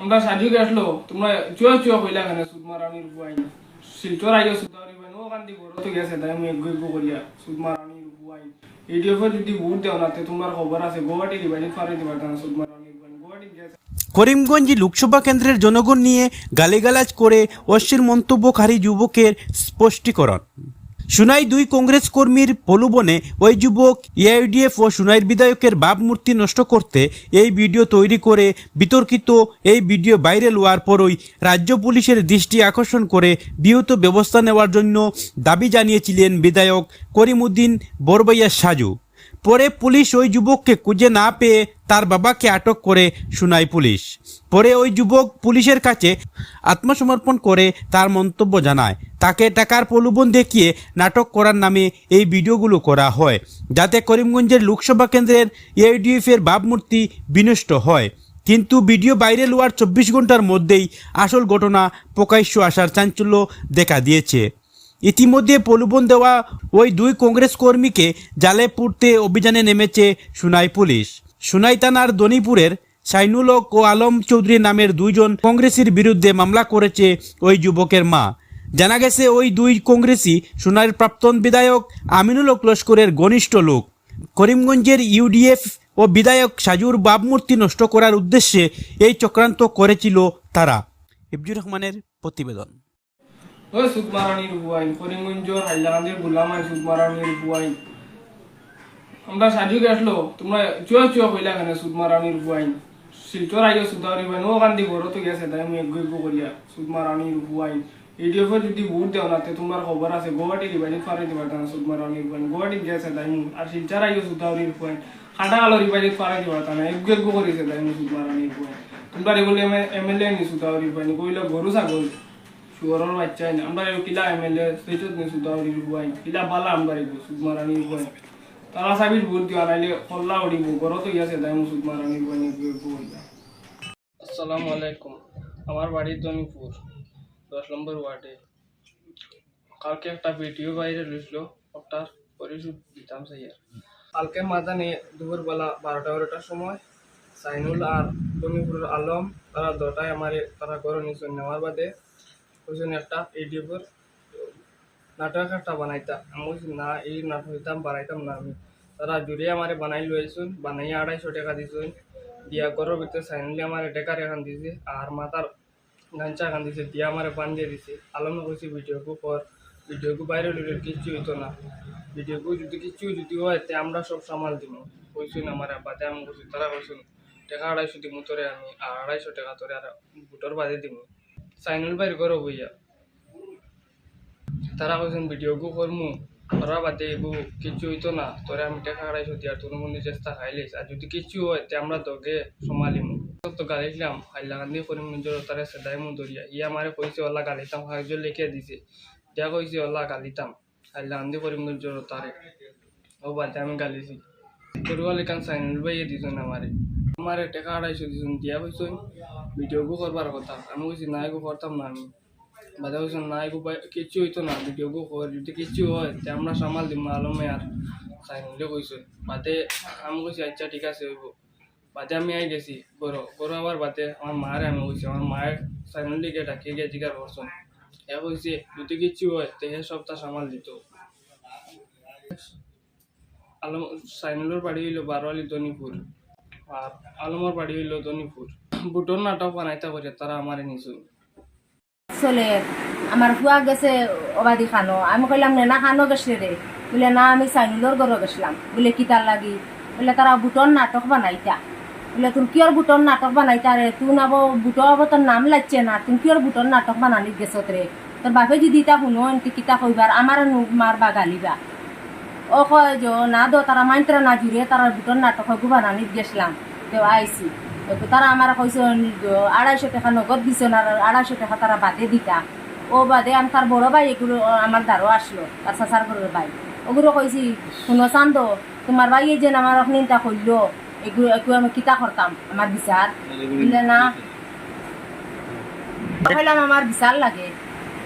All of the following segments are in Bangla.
আমরা সাজু গেছলো, তোমরা চুয়া চুয়া কইলা কেন সুদ মারানির বুয়াই শিলচর আইও সুদারি বাই নো কান্দি বড় তো গেছে, তাই আমি এক গইব করিয়া সুদ মারানির বুয়াই এডিএফ যদি ভোট দেও না তে তোমার খবর আছে গুয়াহাটি দিবানি ফারে দিবা না সুদ মারানির বুয়াই গুয়াহাটি গেছে। করিমগঞ্জ লোকসভা কেন্দ্রের জনগণ নিয়ে গালিগালাজ করে অশ্লীল মন্তব্যকারী যুবকের স্পষ্টীকরণ। সুনাই দুই কংগ্রেস কর্মীর প্রলোভনে ওই যুবক এআইডিএফ ও সুনাইর বিধায়কের ভাবমূর্তি নষ্ট করতে এই ভিডিও তৈরি করে বিতর্কিত এই ভিডিও ভাইরাল হওয়ার পরই রাজ্য পুলিশের দৃষ্টি আকর্ষণ করে বিহত ব্যবস্থা নেওয়ার জন্য দাবি জানিয়েছিলেন বিধায়ক করিমুদ্দিন বরবাইয়া সাজু। পরে পুলিশ ওই যুবককে খুঁজে না পেয়ে তার বাবাকে আটক করে শুনায় পুলিশ। পরে ওই যুবক পুলিশের কাছে আত্মসমর্পণ করে তার মন্তব্য জানায়। তাকে টাকার প্রলোভন দেখিয়ে নাটক করার নামে এই ভিডিওগুলো করা হয়, যাতে করিমগঞ্জের লোকসভা কেন্দ্রের এআইডিএফের ভাবমূর্তি বিনষ্ট হয়। কিন্তু ভিডিও ভাইরাল হওয়ার চব্বিশ ঘণ্টার মধ্যেই আসল ঘটনা প্রকাশ্য আসার চাঞ্চল্য দেখা দিয়েছে। ইতিমধ্যে প্রলোভন দেওয়া ওই দুই কংগ্রেস কর্মীকে জালে পুড়তে অভিযানে নেমেছে সুনাই পুলিশ। সুনাই থানার দনিপুরের সাইনুল ও আলম চৌধুরী নামের দুইজন কংগ্রেসের বিরুদ্ধে মামলা করেছে ওই যুবকের মা। জানা গেছে ওই দুই কংগ্রেসই সুনাইয়ের প্রাক্তন বিধায়ক আমিনুল লস্করের ঘনিষ্ঠ লোক। করিমগঞ্জের ইউডিএফ ও বিধায়ক সাজুর বাবমূর্তি নষ্ট করার উদ্দেশ্যে এই চক্রান্ত করেছিল তারা। ইবজুর রহমানের প্রতিবেদন। ওই সুদ মারানির বুয়াই করিমগঞ্জর হাইলাকান্দির গুলামাই সুদ মারানির বুয়াই আমরা সাজু গেছলো, তোমরা চুয়া চুয়া কইলা কেন সুদ মারানির বুয়াই শিলচর আইও সুদারি বাই নো কান্দি বড় তো গেছে, তাই আমি গইব করিয়া সুদ মারানির বুয়াই এডিএফ যদি ভোট দেও না, তে তোমার খবর আছে গুয়াহাটি দিবানি ফারে দিবা না সুদ মারানির বুয়াই গুয়াহাটি গেছে, তাই আর শিলচর আইও সুদারির বুয়াই খাটা কালো রিবাইনি ফারে দিবা না এক গইব করিছে তাই আমি সুদ মারানির বুয়াই তোমরা রেগুলে এমএলএ নি সুদারি বাই কইলা গরু ছাগল। শুয়ারর বাচ্চা না আমরা কিলা এমএলএ সেইটা নি সুদারি বুয়াই কিলা বালা আমরা রেগু সুদ মারানির বুয়াই তারা সাবির ভোট দিবা নাইলে হল্লা উড়িব গরত ইয়াছে তাই মুসুদ মারানির বুয়াই কইলা আসসালামু আলাইকুম। আমার বাড়ি দনিপুর দশ নম্বর ওয়ার্ডে কালকে একটা ভিডিও বাইরে লইছিল ওটার পরিশোধ দিতাম সাইয়ার কালকে মাদানে দুপুরবেলা বারোটা বারোটার সময় সাইনুল আর দনিপুরের আলম তারা দটায় আমার তারা ঘরে নিশ্চয় নেওয়ার বাদে। ওইজন্য একটা এডিএফের নাটক একটা বানাইতাম আমি না, এই নাটক হইতাম বানাইতাম না আমি। তারা জুড়ে আমারে বানাই লইছুন বানাই আড়াইশো টাকা দিছুন। দিয়া ঘরের ভিতরে সাইনলি আমার ডেকার এখান দিছে আর মাথার গাঞ্চা এখান দিছে, দিয়া আমার পান দিয়ে দিছে। আলমে কইছি ভিডিওকু কর ভিডিওকু বাইরে লইলে কিচ্ছু হইতো না। ভিডিওকু যদি কিচ্ছু যদি হয়, তে আমরা সব সামাল দিব কইছুন আমার বাদে আমি কইছি তারা কইছুন টাকা আড়াইশো দিব তোরে আমি আর আড়াইশো টাকা তোরে আর বুটোর বাদে দিব সাইনুল বাইর করো বইয়া তারা কইছেন ভিডিওকু করমু করার বাদে এগু কিচ্ছু হইতো না। তোরে আমি টাকা আড়াইশো দিয়া। তোর মনে চেষ্টা খাইলিস আর যদি কিচ্ছু হয়, তে আমরা তোকে সমালিমু তো গালিলাম হাইলাকান্দি করিম নিজের তারে সেদাই মু দরিয়া ই আমারে কইছে ওলা গালিতাম কাগজ লিখে দিছে। দিয়া কইছে ওলা গালিতাম হাইলাকান্দি করিম নিজের তারে ও বাদে আমি গালিছি করুয়ালি কান সাইনুল ভাইয়ে দিছেন আমারে আমারে টাকা আড়াইশো দিছেন দিয়া কইছেন ভিডিওকু করবার কথা। আমি কইছি, না, এগু করতাম না আমি। বাদে কইছেন, না, এগু কিচ্ছু হইতো না ভিডিওকু কর, যদি কিচ্ছু হয়, তে আমরা সামাল দিম আলমে আর সাইনুলে কইছেন বাদে আমি কইছি আচ্ছা ঠিক আছে, হইব। বাদে আমি আই গেছি, গরো গরো আবার বাদে আমার মায়ের আমি কইছি, আমার মায়ের সাইনুল দিকে ডাকিয়ে গিয়ে জিগার করছেন? এ কইছে, যদি কিচ্ছু হয়, তে হে সপ্তাহ সামাল দিত। আলম, সাইনুলের বাড়ি হইল বারোয়ালি দনিপুর। আর আলমর বাড়ি হইল দনিপুর বুটোর নাটক বানাইতে করে তারা আমারে নিছু চলে, আমার ফুয়া গেছে অবাদি খানো। আমি কইলাম, না খানো গেছে রে। বলে, না, আমি সাইনুলোর ঘরে গেছিলাম। বলে, কি তার লাগি? বলে, তারা বুটন নাটক বানাইতা। বলে তুমি কিয়র বুটন নাটক বানাইতা রে? তুই না বুটো হব তোর নাম লাগছে না। তুমি কিয়র বুটন নাটক বানানি গেছত রে? তোর বাপে যদি তা শুনো কিতা কইবার? আমার নুক মারবা, গালিবা। ও না দো, তারা মাইন্ত্রা না জুড়ে তারা বুটন নাটক হগু বানানিত গেছিলাম। তো আইসি তারা আমার কইছে আড়াইশো টাকা নগদ দিছে, না আড়াইশো টাকা তারা বাদে দিতা। ও বাদে আমি তার বড় ভাই, এগুলো আমার দ্বারও আসলো, তার চাচার ঘরের ভাই। ওগুলো কইছি, শুনো চান্দ, তোমার ভাই এই যে আমার নিন্তা করল এগুলো একটু আমি কিতা করতাম, আমার বিচার? বললে, না। আমার বিচার লাগে।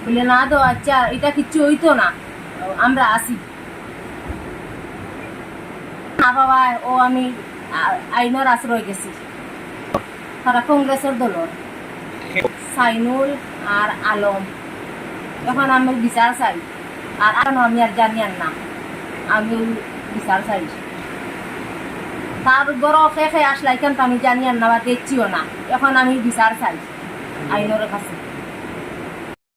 বললে, না তো আচ্ছা এটা কিচ্ছু হইতো না। আমরা আসি না বাবা ও আমি আইনের আশ্রয় গেছি। তারা কংগ্রেসের দলর। সাইনুল আর আলম। এখন আমি বিচার চাই। আর আমি আর জানি আর না। আমি বিচার চাই। তার গরো খে খে আসলাই কেন আমি জানি আর না বা দেখছিও না। এখন আমি বিচার চাই। আইনের কাছে।